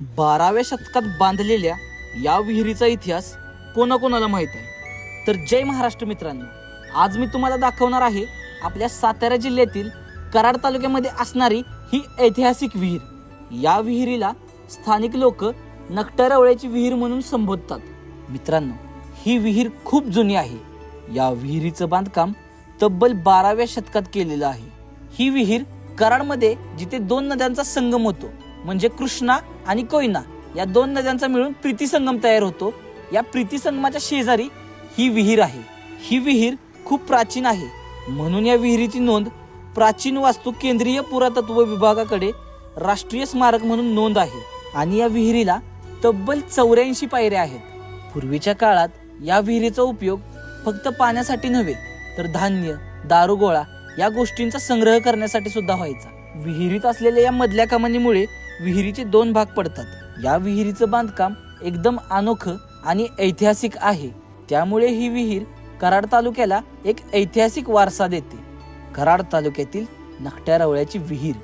बाराव्या शतकात बांधलेल्या या विहिरीचा इतिहास कोणाकोणाला माहीत आहे? तर जय महाराष्ट्र मित्रांनो आज मी तुम्हाला दाखवणार आहे आपल्या सातारा जिल्ह्यातील कराड तालुक्यामध्ये असणारी ही ऐतिहासिक विहीर. या विहिरीला स्थानिक लोक नकटरवळ्याची विहीर म्हणून संबोधतात. मित्रांनो ही विहीर खूप जुनी आहे. या विहिरीचं बांधकाम तब्बल बाराव्या शतकात केलेलं आहे. ही विहीर कराडमध्ये जिथे दोन नद्यांचा संगम होतो म्हणजे कृष्णा आणि कोयना या दोन नद्यांचा मिळून प्रीती संगम तयार होतो. या प्रीती संगमाच्या शेजारी ही विहीर आहे. ही विहीर खूप प्राचीन आहे. म्हणून या विहिरीची नोंद प्राचीन वास्तू केंद्रीय पुरातत्व विभागाकडे राष्ट्रीय स्मारक म्हणून नोंद आहे. आणि या विहिरीला तब्बल चौऱ्याऐंशी पायऱ्या आहेत. पूर्वीच्या काळात या विहिरीचा उपयोग फक्त पाण्यासाठी नव्हे तर धान्य दारुगोळा या गोष्टींचा संग्रह करण्यासाठी सुद्धा व्हायचा. विहिरीत असलेल्या या मधल्या कामांमुळे विहिरीचे दोन भाग पडतात. या विहिरीचं बांधकाम एकदम अनोखं आणि ऐतिहासिक आहे. त्यामुळे ही विहीर कराड तालुक्याला एक ऐतिहासिक वारसा देते. कराड तालुक्यातील नकट्या रवळ्याची विहीर.